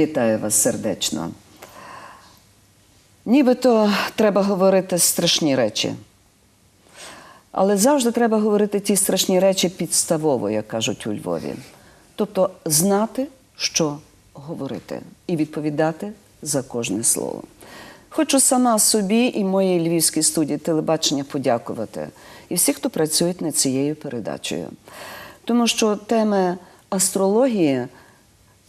Вітаю вас сердечно. Нібито треба говорити страшні речі. Але завжди треба говорити ті страшні речі підставово, як кажуть у Львові. Тобто знати, що говорити, і відповідати за кожне слово. Хочу сама собі і моїй львівській студії телебачення подякувати і всіх, хто працює над цією передачею. Тому що теми астрології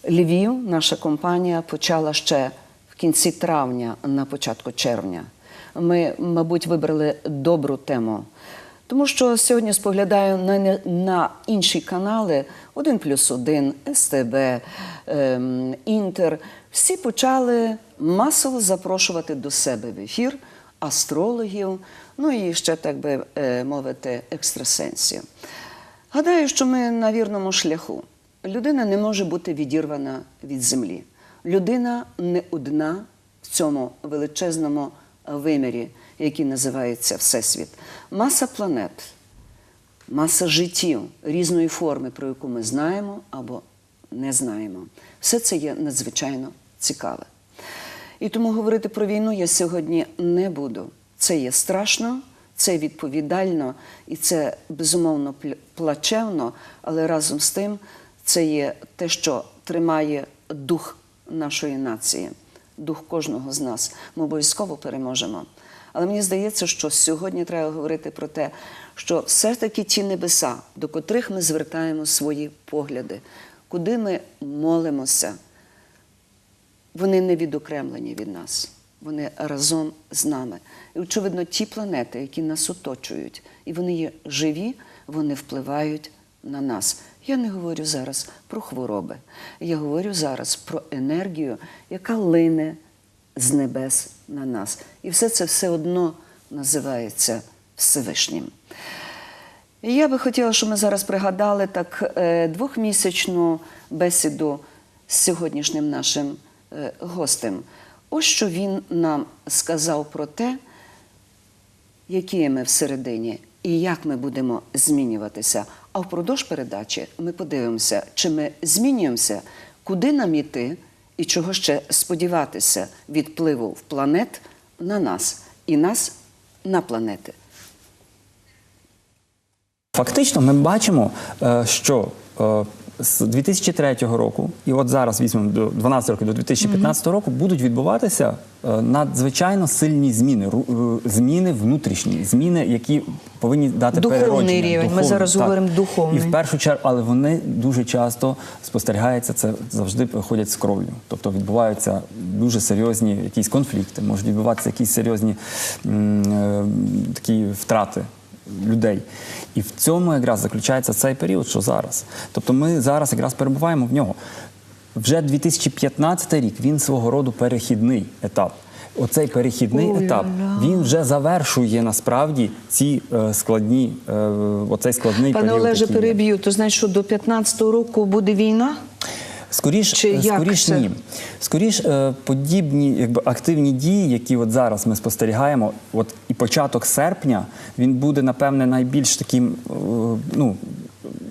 Львів, наша компанія, почала ще в кінці травня, на початку червня. Ми, мабуть, вибрали добру тему. Тому що сьогодні споглядаю на, на інші канали: 1 плюс 1, СТБ, ем, Інтер. Всі почали масово запрошувати до себе в ефір астрологів, ну і ще, так би е, мовити, екстрасенсів. Гадаю, що ми на вірному шляху. Людина не може бути відірвана від землі. Людина не одна в цьому величезному вимірі, який називається Всесвіт. Маса планет, маса життів різної форми, про яку ми знаємо або не знаємо. Все це є надзвичайно цікаве. І тому говорити про війну я сьогодні не буду. Це є страшно, це відповідально і це безумовно пл- плачевно, але разом з тим це є те, що тримає дух нашої нації, дух кожного з нас. Ми обов'язково переможемо. Але мені здається, що сьогодні треба говорити про те, що все-таки ті небеса, до котрих ми звертаємо свої погляди, куди ми молимося, вони не відокремлені від нас. Вони разом з нами. І, очевидно, ті планети, які нас оточують, і вони є живі, вони впливають на нас. Я не говорю зараз про хвороби. Я говорю зараз про енергію, яка лине з небес на нас. І все це все одно називається Всевишнім. Я би хотіла, щоб ми зараз пригадали так е, двохмісячну бесіду з сьогоднішнім нашим е, гостем. Ось що він нам сказав про те, які ми всередині і як ми будемо змінюватися. А впродовж передачі ми подивимося, чи ми змінюємося, куди нам іти і чого ще сподіватися від впливу в планет на нас і нас на планети. Фактично, ми бачимо, е, що е, з 2003 року, і от зараз візьмемо до 12 років до 2015 року, будуть відбуватися е, надзвичайно сильні зміни, ру- е, зміни внутрішні, зміни, які повинні дати Духовний переродження. рівень. Ми зараз говоримо духовний. І в першу чергу, але вони дуже часто спостерігаються, це завжди виходять з кров'ю. Тобто відбуваються дуже серйозні якісь конфлікти, можуть відбуватися якісь серйозні м, е, такі втрати людей. І в цьому якраз заключається цей період, що зараз. Тобто ми зараз якраз перебуваємо в нього. Вже 2015 рік він свого роду перехідний етап. Оцей перехідний Ой-ля-ля. етап він вже завершує насправді ці е, складні, е, оцей складний Пане період. Олеже, переб'ю. То значить, що до 15-го року буде війна? Скоріш, Чи е, як скоріш це? ні. Скоріш е, подібні якби, активні дії, які от зараз ми спостерігаємо, от і початок серпня, він буде, напевне, найбільш таким, е, ну,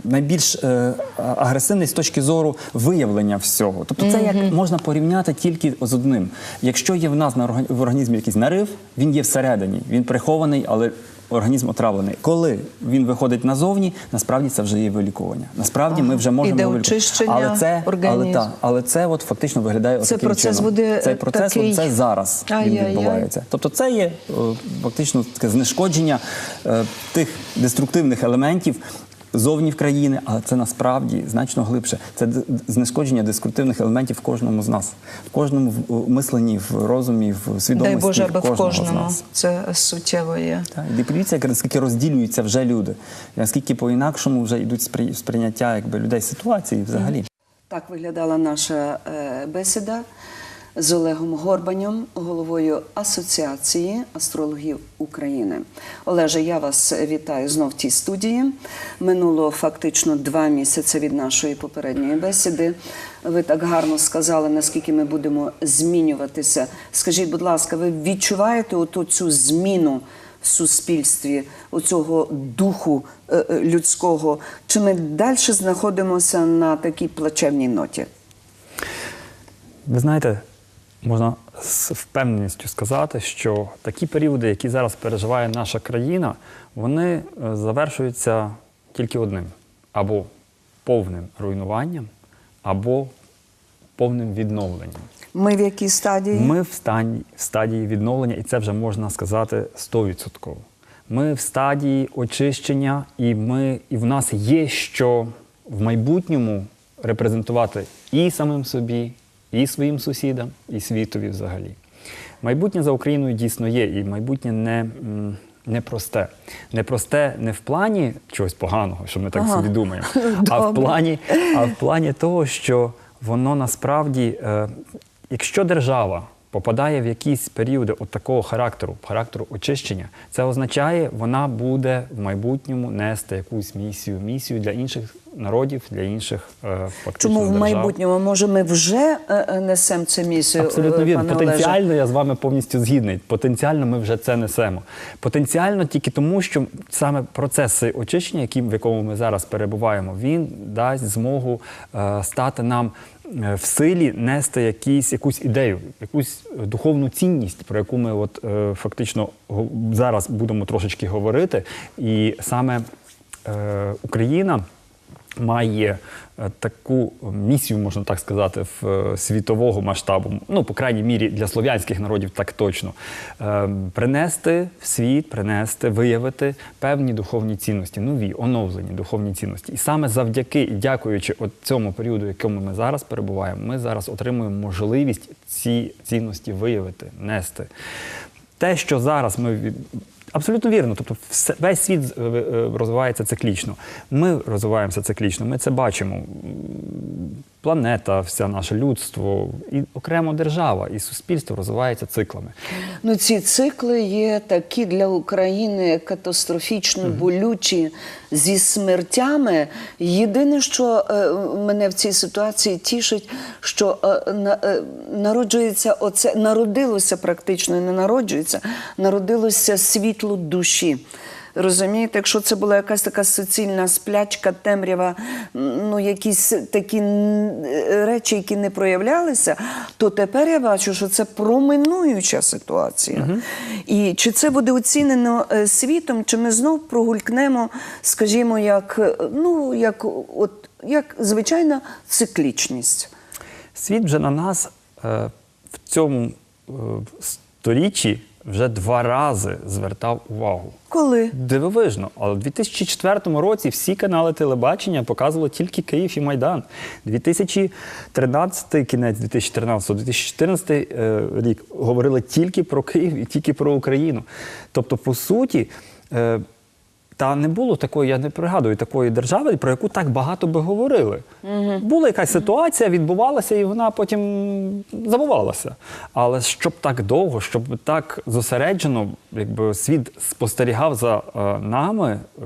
найбільш е, агресивний з точки зору виявлення всього. Тобто це як можна порівняти тільки з одним. Якщо є в нас на в організмі якийсь нарив, він є всередині, він прихований, але організм отравлений. Коли він виходить назовні, насправді це вже є вилікування. Насправді ми вже можемо Іде очищення але це, але, організму. та, але це от фактично виглядає Це таким процес чином. буде, Цей процес такий- це зараз він відбувається. Тобто це є е, фактично таке знешкодження е, тих деструктивних елементів. Зовні в країни, але це насправді значно глибше. Це знешкодження деструктивних елементів в кожному з нас, в кожному в- мисленні, в розумі, в свідомості Дай Боже, аби в з кожному нас. це суттєво є. Так, і подивіться, як наскільки розділюються вже люди, наскільки по-інакшому вже йдуть спри- сприйняття якби, людей ситуації взагалі. Так виглядала наша е, бесіда з Олегом Горбанем, головою Асоціації астрологів України. Олеже, я вас вітаю знов в тій студії. Минуло фактично два місяці від нашої попередньої бесіди. Ви так гарно сказали, наскільки ми будемо змінюватися. Скажіть, будь ласка, ви відчуваєте оту цю зміну? в суспільстві, у цього духу е, е, людського, чи ми далі знаходимося на такій плачевній ноті? Ви знаєте, можна з впевненістю сказати, що такі періоди, які зараз переживає наша країна, вони е, завершуються тільки одним: або повним руйнуванням, або повним відновленням. Ми в якій стадії? Ми в стадії, в стадії відновлення, і це вже можна сказати 100%. Ми в стадії очищення, і, ми, і в нас є що в майбутньому репрезентувати і самим собі, і своїм сусідам, і світові взагалі. Майбутнє за Україною дійсно є, і майбутнє не, непросте. Непросте. Не в плані чогось поганого, що ми так Ага. собі думаємо, а в плані, а в плані того, що воно насправді, е, якщо держава попадає в якісь періоди от такого характеру, характеру очищення, це означає, вона буде в майбутньому нести якусь місію, місію для інших народів, для інших е, фактично Чому в майбутньому? Може, ми вже е, е, несемо цю місію? Абсолютно вірно. Олеже? Потенціально я з вами повністю згідний. Потенціально ми вже це несемо. Потенціально тільки тому, що саме процеси очищення, які, в якому ми зараз перебуваємо, він дасть змогу стати нам в силі нести якісь, якусь ідею, якусь е, духовну цінність, про яку ми от, е, фактично зараз будемо трошечки говорити. І саме е, Україна має е, таку місію, можна так сказати, в е, світового масштабу, ну, по крайній мірі, для слов'янських народів так точно, е, принести в світ, принести, виявити певні духовні цінності, нові, оновлені духовні цінності. І саме завдяки дякуючи от цьому періоду, якому ми зараз перебуваємо, ми зараз отримуємо можливість ці цінності виявити, нести. Те, що зараз ми Абсолютно вірно. Тобто, весь світ е, е, розвивається циклічно. Ми розвиваємося циклічно, ми це бачимо. Планета, вся наше людство, і окремо держава, і суспільство розвивається циклами. Ну, ці цикли є такі для України катастрофічно болючі зі смертями. Єдине, що е, мене в цій ситуації тішить, що е, на, е, народжується оце, народилося практично, не народжується, народилося світло душі. Розумієте, якщо це була якась така суцільна сплячка, темрява, ну якісь такі е, речі, які не проявлялися, то тепер я бачу, що це проминуюча ситуація. І чи це буде оцінено е, світом, чи ми знов прогулькнемо, скажімо, як, е, ну, як, от, як звичайна циклічність. Світ вже на нас е, в цьому е, сторіччі вже два рази звертав увагу. Коли? Дивовижно, але в 2004 році всі канали телебачення показували тільки Київ і Майдан. 2013, кінець 2013-2014 е, рік говорили тільки про Київ і тільки про Україну. Тобто, по суті, е, та не було такої, я не пригадую такої держави, про яку так багато би говорили. Була якась ситуація, відбувалася, і вона потім забувалася. Але щоб так довго, щоб так зосереджено, якби світ спостерігав за е, нами, е,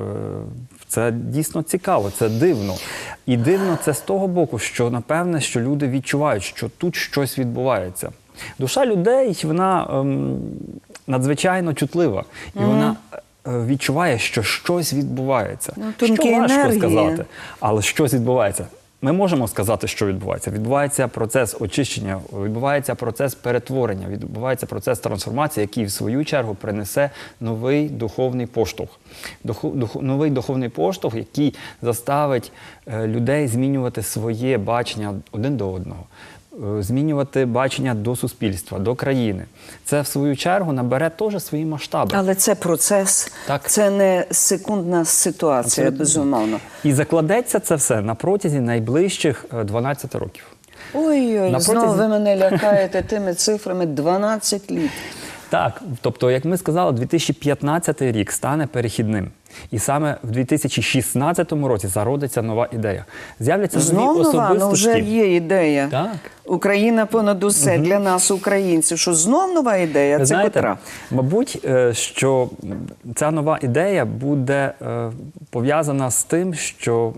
це дійсно цікаво, це дивно. І дивно це з того боку, що напевне, що люди відчувають, що тут щось відбувається. Душа людей, вона ем, надзвичайно чутлива. І вона е, відчуває, що щось відбувається. Ну, що важко енергії. сказати, але щось відбувається. Ми можемо сказати, що відбувається. Відбувається процес очищення, відбувається процес перетворення, відбувається процес трансформації, який в свою чергу принесе новий духовний поштовх. Духу- духу- новий духовний поштовх, який заставить е, людей змінювати своє бачення один до одного. Е, Змінювати бачення до суспільства, до країни. Це в свою чергу набере теж свої масштаби. Але це процес, Так. це не секундна ситуація, Абсолютно. безумовно. І закладеться це все на протязі найближчих е, 12 років. Ой-ой, протязі... знову ви мене лякаєте тими цифрами 12 літ. Так, тобто, як ми сказали, 2015 рік стане перехідним. І саме в 2016 році зародиться нова ідея. З'являться нові Знов нова, ну вже є ідея. Так. Україна понад усе для нас, українців. Що знов нова ідея? Це знаєте, котра? мабуть, е, що ця нова ідея буде е, пов'язана з тим, що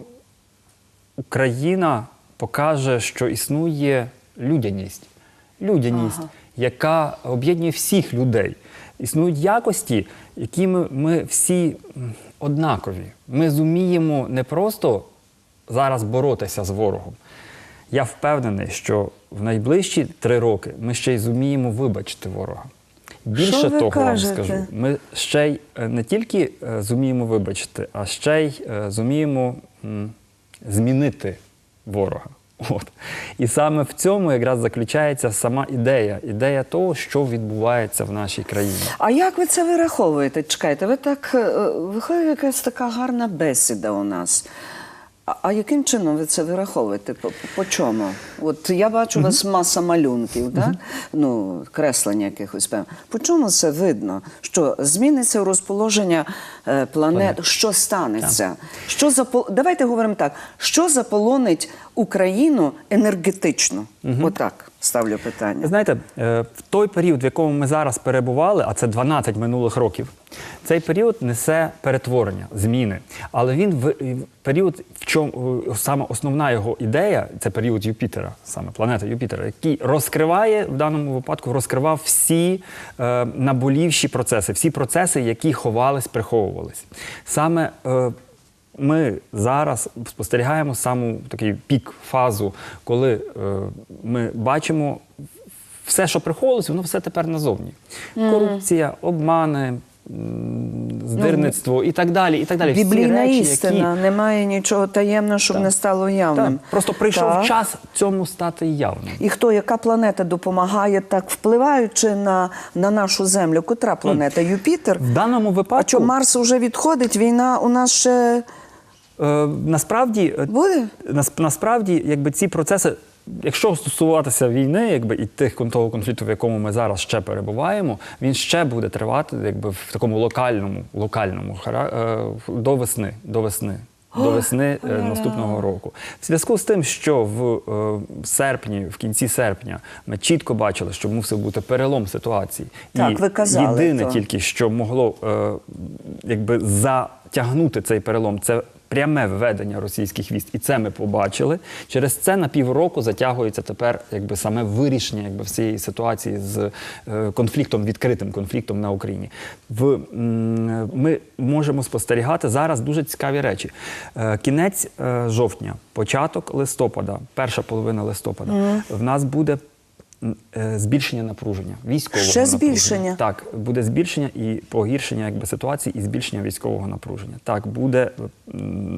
Україна покаже, що існує людяність. Людяність, яка об'єднує всіх людей. Існують якості, які ми, всі однакові. Ми зуміємо не просто зараз боротися з ворогом. Я впевнений, що в найближчі три роки ми ще й зуміємо вибачити ворога. Більше Що ви того, кажете? вам скажу, ми ще й е, не тільки е, зуміємо вибачити, а ще й е, зуміємо змінити ворога. От. І саме в цьому якраз заключається сама ідея, ідея того, що відбувається в нашій країні. А як ви це вираховуєте? Чекайте, ви так е, виходить якась така гарна бесіда у нас. А, а яким чином ви це вираховуєте? По, по чому? От я бачу у вас маса малюнків, так? ну, креслення якихось певно. По чому це видно? Що зміниться розположення е, планет? Що станеться? Що запол... Давайте говоримо так: що заполонить Україну енергетично? Отак ставлю питання. Знаєте, е, в той період, в якому ми зараз перебували, а це 12 минулих років, цей період несе перетворення, зміни. Але він в в період, в чому е, саме основна його ідея, це період Юпітера, саме планета Юпітера, який розкриває в даному випадку, розкривав всі е, наболівші процеси, всі процеси, які ховались, приховувались. Саме е, ми зараз спостерігаємо саму такий пік фазу, коли е, ми бачимо все, що приховувалось, воно все тепер назовні. Корупція, обмани, здирництво і так далі. І так далі. Біблійна речі, істина, які немає нічого таємного, щоб не стало явним. Так, просто прийшов Так. час цьому стати явним. І хто, яка планета допомагає так, впливаючи на, на нашу землю? Котра планета? Юпітер? В даному А випадку що Марс вже відходить? Війна у нас ще е, насправді е, буде? Нас, насправді, якби ці процеси, якщо стосуватися війни, якби і тих того конфлікту, в якому ми зараз ще перебуваємо, він ще буде тривати, якби в такому локальному, локальному е, до весни. До весни. До весни е, наступного року. В зв'язку з тим, що в е, серпні, в кінці серпня, ми чітко бачили, що мусив бути перелом ситуації. Так, і ви казали єдине то. тільки, що могло е, якби затягнути цей перелом, це пряме введення російських військ. І це ми побачили. Через це на півроку затягується тепер якби саме вирішення якби, всієї ситуації з е, конфліктом, відкритим конфліктом на Україні. В, ми можемо спостерігати зараз дуже цікаві речі. Е, кінець е, жовтня, початок листопада, перша половина листопада, в нас буде. Е, Збільшення напруження військового Ще напруження. збільшення? Так, буде збільшення і погіршення якби, ситуації, і збільшення військового напруження. Так, буде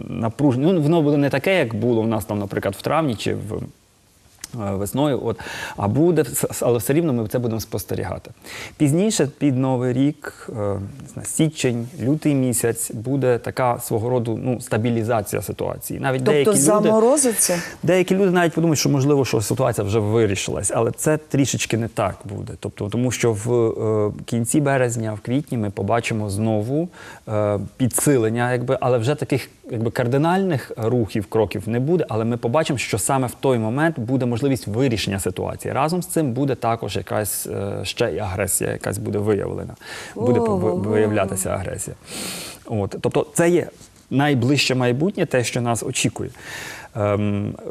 напруження. Ну, воно буде не таке, як було у нас там, наприклад, в травні чи в. Е, Весною, от а буде, але все рівно ми це будемо спостерігати. Пізніше, під Новий рік, е, січень, лютий місяць, буде така свого роду ну, стабілізація ситуації. Навіть Тобто деякі люди. Деякі люди навіть подумають, що можливо, що ситуація вже вирішилась, але це трішечки не так буде. Тобто, тому що в е, кінці березня, в квітні, ми побачимо знову підсилення, якби, але вже таких якби кардинальних рухів, кроків не буде. Але ми побачимо, що саме в той момент буде можливість вирішення ситуації. Разом з цим буде також якась е, ще і агресія, якась буде виявлена, буде виявлятися агресія. От, тобто, це є найближче майбутнє, те, що нас очікує. Ем, е,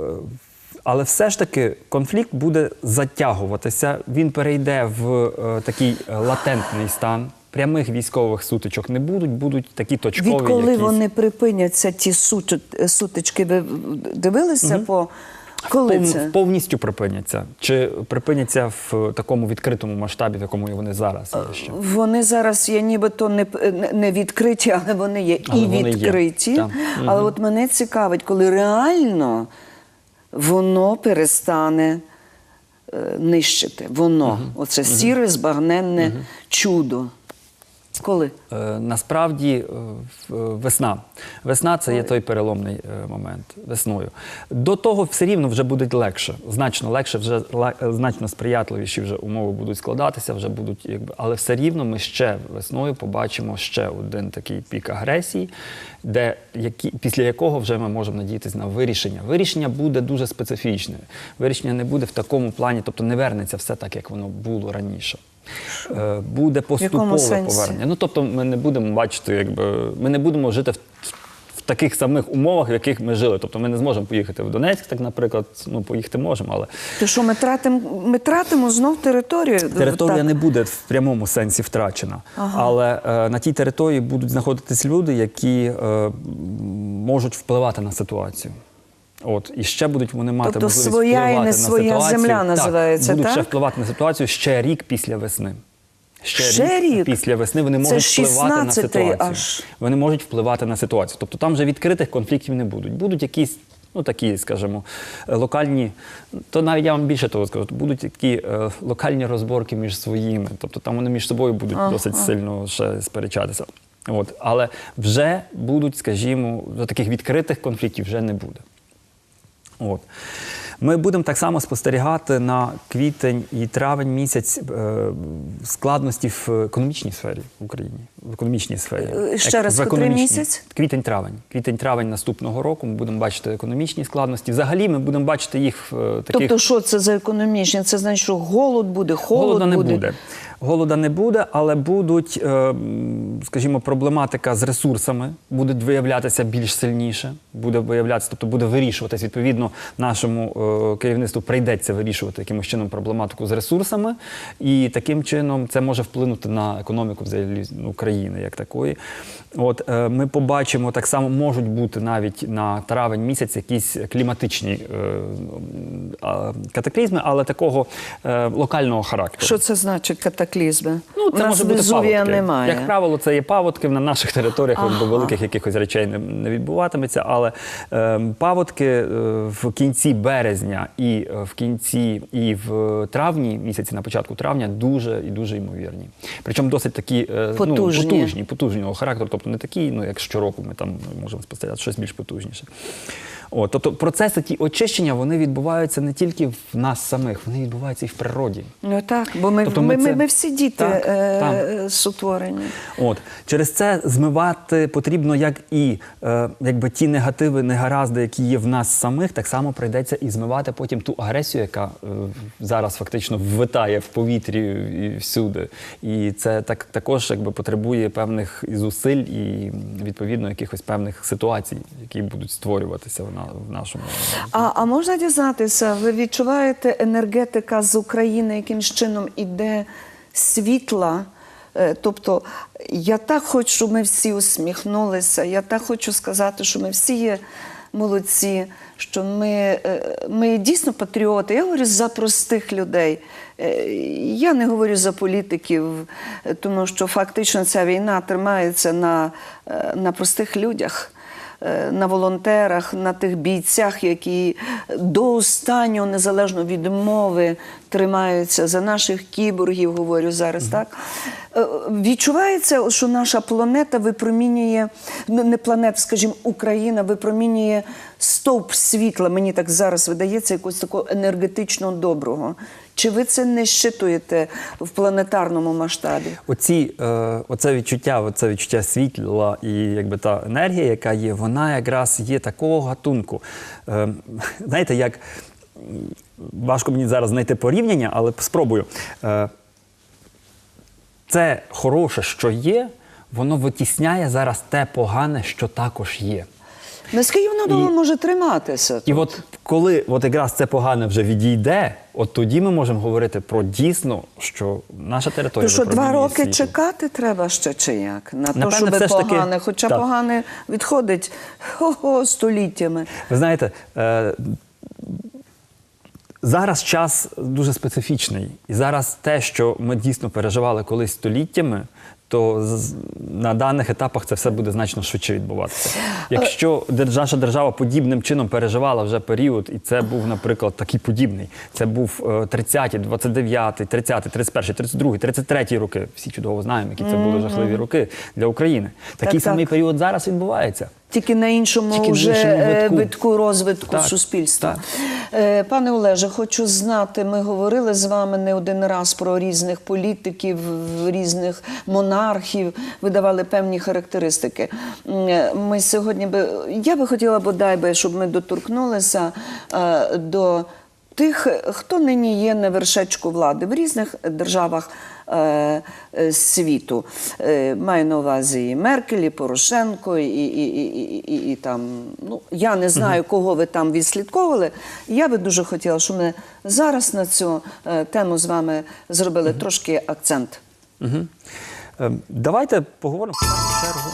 але все ж таки конфлікт буде затягуватися, він перейде в е, такий латентний стан. Прямих військових сутичок не будуть, будуть такі точкові. Відколи якісь. вони припиняться, ті сути- сутички, ви дивилися по коли це? повністю припиняться? Чи припиняться в такому відкритому масштабі, в якому вони зараз є ще? Вони зараз є нібито не, не- не відкриті, але вони є Але і вони відкриті. так. Але от мене цікавить, коли реально воно перестане е, нищити. Воно, оце сіре, збагненне чудо. Коли? Е, Насправді е, е, весна. Весна це є той переломний е, момент весною. До того все рівно вже буде легше, значно легше, вже ла- е, значно сприятливіші вже умови будуть складатися, вже будуть, якби, але все рівно ми ще весною побачимо ще один такий пік агресії, де які, після якого вже ми можемо надіятися на вирішення. Вирішення буде дуже специфічне. Вирішення не буде в такому плані, тобто не вернеться все так, як воно було раніше. Е, Буде поступове повернення. Ну тобто, ми не будемо бачити, якби ми не будемо жити в, в таких самих умовах, в яких ми жили. Тобто, ми не зможемо поїхати в Донецьк, так, наприклад, ну поїхати можемо, але То що ми тратимо, ми тратимо знов територію? територія Так. не буде в прямому сенсі втрачена. Але е, на тій території будуть знаходитись люди, які е, можуть впливати на ситуацію. От і ще будуть вони мати Тобто можливість своя і впливати не на своя ситуацію. земля Так, називається, будуть ще впливати на ситуацію ще рік після весни. Ще рік? після весни вони Це можуть впливати на ситуацію. аж. Вони можуть впливати на ситуацію. Тобто там вже відкритих конфліктів не будуть. Будуть якісь. Ну, такі, скажімо, локальні, то навіть я вам більше того скажу, будуть такі е, локальні розборки між своїми. Тобто там вони між собою будуть досить сильно ще сперечатися. От. Але вже будуть, скажімо, таких відкритих конфліктів вже не буде. От. Ми будемо так само спостерігати на квітень і травень місяць е, складності в економічній сфері в Україні. В економічній сфері. Е, ще раз, в котрий місяць? Квітень-травень. Квітень-травень наступного року ми будемо бачити економічні складності. Взагалі ми будемо бачити їх в е, таких Тобто, що це за економічні? Це значить, що голод буде, холод Голода не буде. буде. Голода не буде, але будуть, скажімо, проблематика з ресурсами буде виявлятися більш сильніше, буде виявлятися, тобто буде вирішуватись. Відповідно, нашому керівництву прийдеться вирішувати якимось чином проблематику з ресурсами, і таким чином це може вплинути на економіку взагалі ну, країни як такої. От е, ми побачимо так само, можуть бути навіть на травень місяць якісь кліматичні е, катаклізми, але такого е, локального характеру. Що це значить катаклізми? Ну, У нас може бути паводки. немає. Як правило, це є паводки на наших територіях, Ага. великих якихось речей не, відбуватиметься. Але е, паводки в кінці березня і е, в кінці і в травні місяці, на початку травня, дуже і дуже ймовірні. Причому досить такі е, Потужні. Ну, потужні, потужного характеру, тобто не такі, ну як щороку ми там можемо спостерігати щось більш потужніше. О, тобто процеси ті очищення вони відбуваються не тільки в нас самих, вони відбуваються і в природі. Ну так, бо ми, Тобто ми, ми це- ми всі діти Так, е, так. сутворені. От через це змивати потрібно як і е, якби ті негативи, негаразди, які є в нас самих, так само прийдеться і змивати потім ту агресію, яка е, зараз фактично витає в повітрі і всюди. І це так також якби потребує певних зусиль і відповідно якихось певних ситуацій, які будуть створюватися в, нашому. А, а можна дізнатися, ви відчуваєте енергетика з України, яким чином іде світла? Е, Тобто я так хочу, щоб ми всі усміхнулися. Я так хочу сказати, що ми всі є молодці, що ми, е, ми дійсно патріоти. Я говорю за простих людей. Е, Я не говорю за політиків, тому що фактично ця війна тримається на, на простих людях на волонтерах, на тих бійцях, які до останнього, незалежно від мови, тримаються за наших кіборгів, говорю зараз, так? Е, Відчувається, що наша планета випромінює, ну не планета, скажімо, Україна випромінює стовп світла, мені так зараз видається, якогось такого енергетичного доброго. Чи ви це не щитуєте в планетарному масштабі? Оці, е, оце відчуття, оце відчуття світла і якби та енергія, яка є, вона якраз є такого гатунку. Е, знаєте, як важко мені зараз знайти порівняння, але спробую. Е, це хороше, що є, воно витісняє зараз те погане, що також є. Наскільки воно довго може триматися? І от коли от якраз це погане вже відійде, от тоді ми можемо говорити про дійсно, що наша територія То що два роки світло. чекати треба ще чи як? На те, Напевне, щоб все ж таки, погане, хоча так. погане відходить хо-хо, століттями. Ви знаєте, е, зараз час дуже специфічний. І зараз те, що ми дійсно переживали колись століттями, то на даних етапах це все буде значно швидше відбуватися. Якщо наша держава подібним чином переживала вже період, і це був, наприклад, такий подібний. Це був 30-ті, 29, 30, 31, 32, 33 роки. Всі чудово знаємо, які це були жахливі роки для України. Такий Так, самий так. період зараз відбувається. Тільки на іншому Тільки вже іншому е, витку. витку розвитку Так, суспільства. так. Е, Пане Олеже, хочу знати, ми говорили з вами не один раз про різних політиків, різних монархів, видавали певні характеристики. Е, Ми сьогодні би я би хотіла бодай би, щоб ми доторкнулися до тих, хто нині є на вершечку влади в різних державах е, е, світу. Е, маю на увазі і Меркель, і Порошенко, і, і, і, і, і, там. Ну, я не знаю, кого ви там відслідковували. Я би дуже хотіла, щоб ми зараз на цю е, тему з вами зробили трошки акцент. Угу. Давайте поговоримо чергу.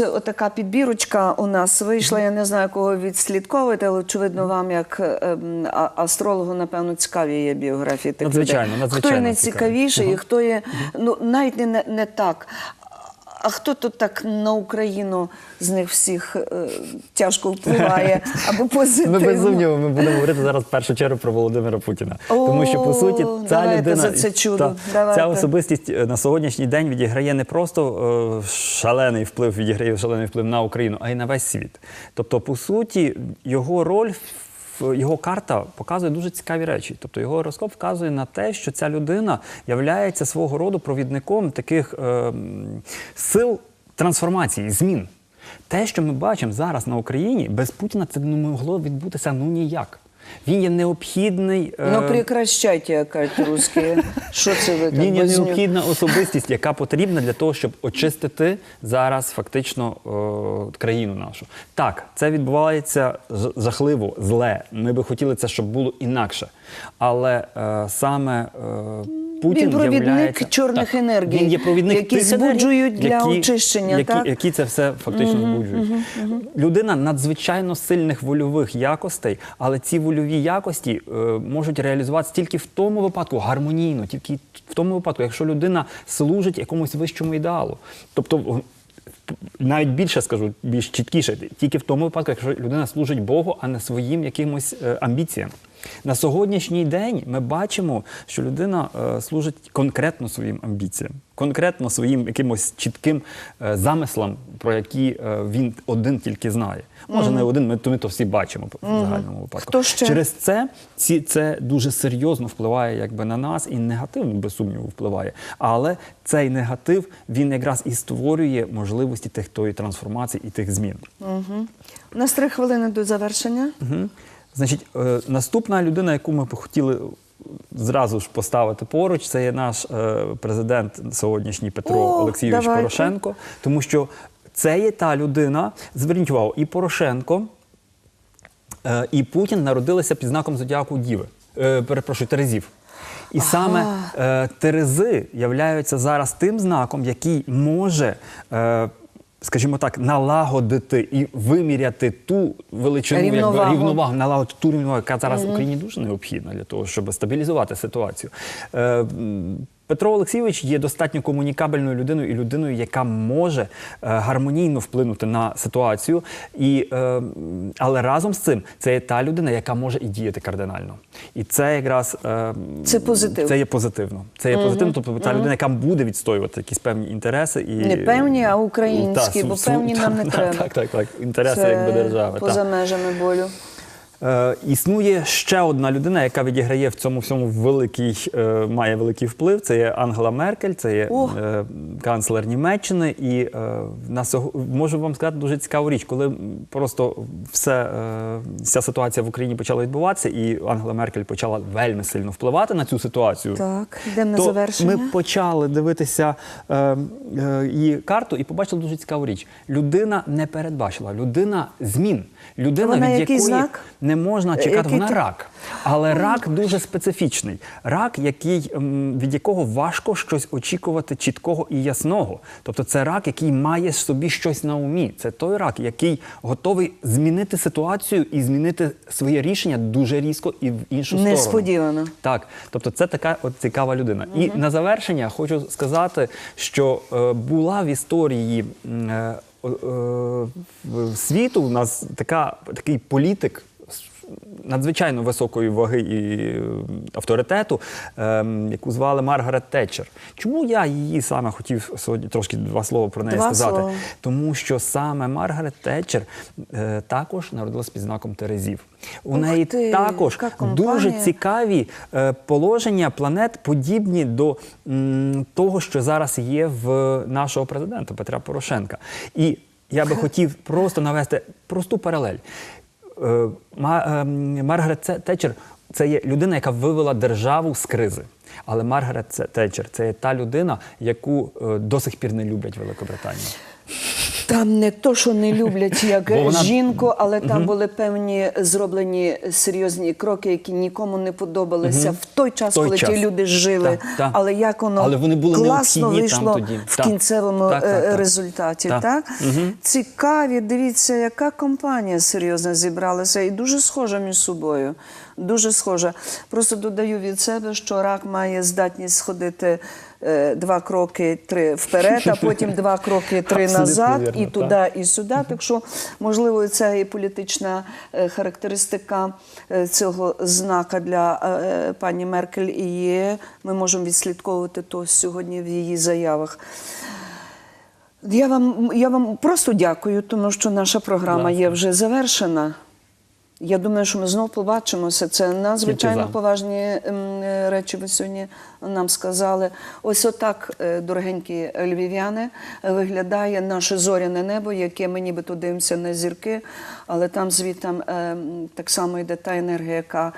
Ось така підбірочка у нас вийшла. Я не знаю, кого відслідковувати, але очевидно, вам, як ем, а- астрологу, напевно, цікаві є біографії тих Надзвичайно, людей. надзвичайно Хто є цікаві. найцікавіший, і хто є ну навіть не, не, не так. А хто тут так на Україну з них всіх е, тяжко впливає або позитивно? Ну, без сумніву, ми будемо говорити зараз в першу чергу про Володимира Путіна. О, Тому що, по суті, ця людина, за це чудо, та- ця особистість е, на сьогоднішній день відіграє не просто е, шалений вплив, відіграє шалений вплив на Україну, а й на весь світ. Тобто, по суті, його роль. Його карта показує дуже цікаві речі. Тобто його гороскоп вказує на те, що ця людина являється свого роду провідником таких е, сил трансформації, змін. Те, що ми бачимо зараз на Україні, без Путіна це не могло відбутися ну ніяк. Він є необхідний. е, Ну, прекращайте, як кажуть русські. Що це ви він є необхідна особистість, яка потрібна для того, щоб очистити зараз фактично е, країну нашу. Так, це відбувається жахливо, зле. Ми би хотіли це, щоб було інакше. Але е, саме е, Путін Він провідник являється, чорних так, енергій, він є провідник які збуджують для очищення, які, так? які це все фактично збуджують. Людина надзвичайно сильних вольових якостей, але ці вольові якості е, можуть реалізуватися тільки в тому випадку гармонійно, тільки в тому випадку, якщо людина служить якомусь вищому ідеалу. Тобто, навіть більше скажу, більш чіткіше, тільки в тому випадку, якщо людина служить Богу, а не своїм якимось е, амбіціям. На сьогоднішній день ми бачимо, що людина е, служить конкретно своїм амбіціям, конкретно своїм якимось чітким е, замислам, про які він один тільки знає. Може, не один, ми то, ми то всі бачимо в загальному випадку. Хто ще? Через це ці, це дуже серйозно впливає якби, на нас і негативно, без сумніву, впливає. Але цей негатив він якраз і створює можливості тих тої трансформації і тих змін. У нас три хвилини до завершення. Угу. Значить, е, наступна людина, яку ми б хотіли зразу ж поставити поруч, це є наш е, президент сьогоднішній Петро О, Олексійович давайте. Порошенко, тому що це є та людина, зверніть увагу, і Порошенко, е, і Путін народилися під знаком зодіаку Діви. Е, перепрошую, Терезів. І саме е, Терези являються зараз тим знаком, який може. Е, Скажімо так, налагодити і виміряти ту величину Рівновагу. якби, рівновагу, налагодити ту рівновагу, яка зараз Україні дуже необхідна для того, щоб стабілізувати ситуацію. Е, Петро Олексійович є достатньо комунікабельною людиною і людиною, яка може е, гармонійно вплинути на ситуацію. І, е, але разом з цим це є та людина, яка може і діяти кардинально. І це якраз е, Це позитив. Це є позитивно. Це є позитивно, тобто та людина, яка буде відстоювати якісь певні інтереси і Не певні, а українські, Та, бо су- певні су- нам не так, треба. Так, так, так. Інтереси Це якби держави. поза межами болю. Е, існує ще одна людина, яка відіграє в цьому всьому великий, е, має великий вплив. Це є Ангела Меркель, це є О! е, канцлер Німеччини. І е, на сього- можу вам сказати дуже цікаву річ, коли просто все, е, вся ситуація в Україні почала відбуватися, і Ангела Меркель почала вельми сильно впливати на цю ситуацію. Так, йдемо на то завершення. Ми почали дивитися е, е, її карту і побачили дуже цікаву річ. Людина не передбачила, людина змін. Людина, Вона від який якої знак? не можна Е, чекати, який ти- рак. Але рак дуже специфічний. Рак, який, від якого важко щось очікувати чіткого і ясного. Тобто це рак, який має собі щось на умі. Це той рак, який готовий змінити ситуацію і змінити своє рішення дуже різко і в іншу сторону. Несподівано. Так, тобто це така от цікава людина. І на завершення хочу сказати, що е, була в історії е, е, світу у нас така, такий політик. Надзвичайно високої ваги і е, авторитету, ем, яку звали Маргарет Тетчер. Чому я її саме хотів сьогодні трошки два слова про неї Два сказати? слова. Тому що саме Маргарет Тетчер е, також народилась під знаком Терезів. У Ух неї ти, також дуже цікаві е, положення планет, подібні до м, того, що зараз є в нашого президента Петра Порошенка. І я би хотів просто навести просту паралель. Е, ем, Маргарет Тетчер це є людина, яка вивела державу з кризи. Але Маргарет Тетчер це є та людина, яку е, до сих пір не люблять Великобританію. Там не то, що не люблять як вона- жінку, але там були певні зроблені серйозні кроки, які нікому не подобалися в той час, той коли час. ті люди жили. Так, так. Але як воно Але вони були класно вийшло тоді. в Так. кінцевому Так, так, е, так. результаті. Так. Так? Цікаві, дивіться, яка компанія серйозна зібралася і дуже схожа між собою. Дуже схожа. Просто додаю від себе, що рак має здатність сходити два кроки три вперед, а потім два кроки три назад, вірно, і так. туди, і сюди. Так що, можливо, це і політична е, характеристика е, цього знака для е, пані Меркель і є. Ми можемо відслідковувати то сьогодні в її заявах. Я вам, я вам просто дякую, тому що наша програма є вже завершена. Я думаю, що ми знову побачимося. Це надзвичайно поважні ем, е, речі ви сьогодні нам сказали. Ось отак, е, дорогенькі львів'яни, виглядає наше зоряне небо, яке ми нібито дивимося на зірки, але там звітом ем, так само йде та енергія, яка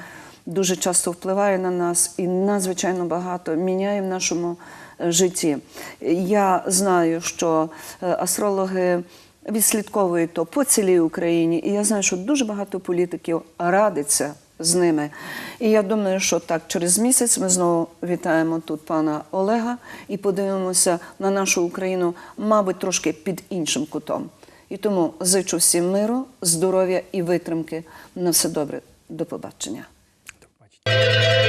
дуже часто впливає на нас і надзвичайно багато міняє в нашому е, житті. Я знаю, що астрологи відслідковують то по цілій Україні, і я знаю, що дуже багато політиків радиться з ними. І я думаю, що так через місяць ми знову вітаємо тут пана Олега і подивимося на нашу Україну, мабуть, трошки під іншим кутом. І тому зичу всім миру, здоров'я і витримки. На все добре. До побачення. Бачите.